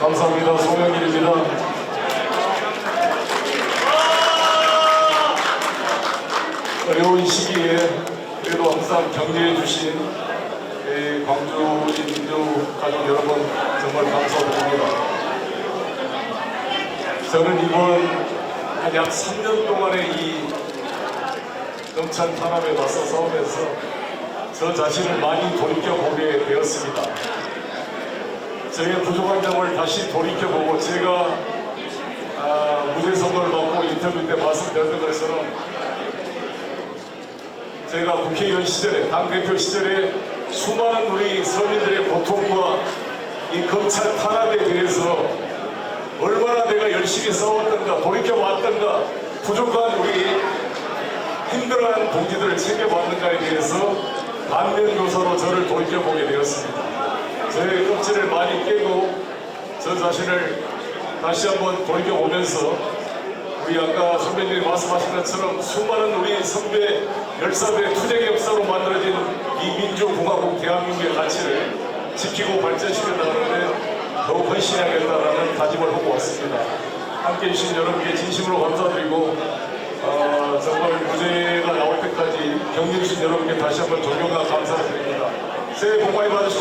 감사합니다. 송영길입니다. 어려운 시기에 그래도 항상 격려해 주신 이 광주 민주 가족 여러분 정말 감사드립니다. 저는 이번 한약 3년 동안의 이 검찰 탄압에 맞서 싸우면서 저 자신을 많이 돌이켜보게 되었습니다. 저의 부족한 점을 다시 돌이켜보고 제가 아, 무죄 선고를 받고 인터뷰 때 말씀드렸던 것처럼 제가 국회의원 시절에 당대표 시절에 수많은 우리 서민들의 고통과 이 검찰 탄압에 대해서 얼마나 내가 열심히 싸웠던가 돌이켜봤던가 부족한 우리 힘들어하는 동지들을 챙겨봤는가에 대해서 반면 교사로 저를 돌이켜보게 되었습니다. 껍질을 많이 깨고 저 자신을 다시 한번 돌이켜보면서 우리 아까 선배님이 말씀하신 것처럼 수많은 우리 선배 열사배 투쟁 역사로 만들어진 이 민주공화국 대한민국의 가치를 지키고 발전시켜나가는데 더욱 헌신해야겠다는 다짐을 하고 왔습니다. 함께 해주신 여러분께 진심으로 감사드리고 어, 정말 무죄가 나올 때까지 격려해 주신 여러분께 다시 한번 존경과 감사드립니다. 새해 복 많이. 감사합니다.